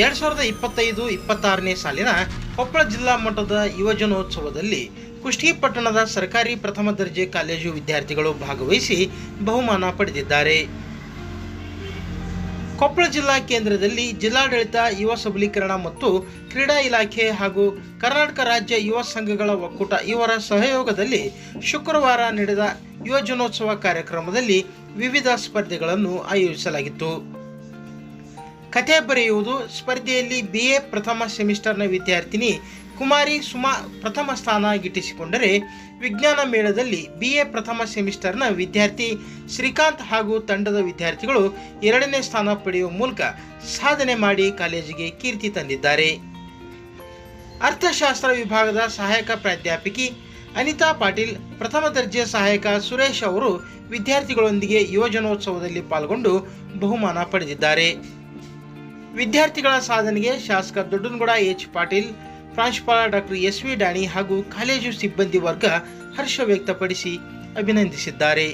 ಎರಡ್ ಸಾವಿರದ ಇಪ್ಪತ್ತೈದು ಇಪ್ಪತ್ತಾರನೇ ಸಾಲಿನ ಕೊಪ್ಪಳ ಜಿಲ್ಲಾ ಮಟ್ಟದ ಯುವಜನೋತ್ಸವದಲ್ಲಿ ಕುಷ್ಟಗಿ ಪಟ್ಟಣದ ಸರ್ಕಾರಿ ಪ್ರಥಮ ದರ್ಜೆ ಕಾಲೇಜು ವಿದ್ಯಾರ್ಥಿಗಳು ಭಾಗವಹಿಸಿ ಬಹುಮಾನ ಪಡೆದಿದ್ದಾರೆ. ಕೊಪ್ಪಳ ಜಿಲ್ಲಾ ಕೇಂದ್ರದಲ್ಲಿ ಜಿಲ್ಲಾಡಳಿತ, ಯುವ ಸಬಲೀಕರಣ ಮತ್ತು ಕ್ರೀಡಾ ಇಲಾಖೆ ಹಾಗೂ ಕರ್ನಾಟಕ ರಾಜ್ಯ ಯುವ ಸಂಘಗಳ ಒಕ್ಕೂಟ ಇವರ ಸಹಯೋಗದಲ್ಲಿ ಶುಕ್ರವಾರ ನಡೆದ ಯುವಜನೋತ್ಸವ ಕಾರ್ಯಕ್ರಮದಲ್ಲಿ ವಿವಿಧ ಸ್ಪರ್ಧೆಗಳನ್ನು ಆಯೋಜಿಸಲಾಗಿತ್ತು. ಕಥೆ ಬರೆಯುವುದು ಸ್ಪರ್ಧೆಯಲ್ಲಿ ಬಿ ಎ ಪ್ರಥಮ ಸೆಮಿಸ್ಟರ್ನ ವಿದ್ಯಾರ್ಥಿನಿ ಕುಮಾರಿ ಸುಮಾ ಪ್ರಥಮ ಸ್ಥಾನ ಗಿಟ್ಟಿಸಿಕೊಂಡರೆ ವಿಜ್ಞಾನ ಮೇಳದಲ್ಲಿ ಬಿ ಎ ಪ್ರಥಮ ಸೆಮಿಸ್ಟರ್ನ ವಿದ್ಯಾರ್ಥಿ ಶ್ರೀಕಾಂತ್ ಹಾಗೂ ತಂಡದ ವಿದ್ಯಾರ್ಥಿಗಳು ಎರಡನೇ ಸ್ಥಾನ ಪಡೆಯುವ ಮೂಲಕ ಸಾಧನೆ ಮಾಡಿ ಕಾಲೇಜಿಗೆ ಕೀರ್ತಿ ತಂದಿದ್ದಾರೆ. ಅರ್ಥಶಾಸ್ತ್ರ ವಿಭಾಗದ ಸಹಾಯಕ ಪ್ರಾಧ್ಯಾಪಕಿ ಅನಿತಾ ಪಾಟೀಲ್, ಪ್ರಥಮ ದರ್ಜೆ ಸಹಾಯಕ ಸುರೇಶ್ ಅವರು ವಿದ್ಯಾರ್ಥಿಗಳೊಂದಿಗೆ ಯುವಜನೋತ್ಸವದಲ್ಲಿ ಪಾಲ್ಗೊಂಡು ಬಹುಮಾನ ಪಡೆದಿದ್ದಾರೆ. ವಿದ್ಯಾರ್ಥಿಗಳ ಸಾಧನೆಗೆ ಶಾಸಕ ದೊಡ್ಡನಗೌಡ ಎಚ್ ಪಾಟೀಲ್, ಪ್ರಾಂಶುಪಾಲ ಡಾಕ್ಟರ್ ಎಸ್ ವಿ ಡಾಣಿ ಹಾಗೂ ಕಾಲೇಜು ಸಿಬ್ಬಂದಿ ವರ್ಗ ಹರ್ಷ ವ್ಯಕ್ತಪಡಿಸಿ ಅಭಿನಂದಿಸಿದ್ದಾರೆ.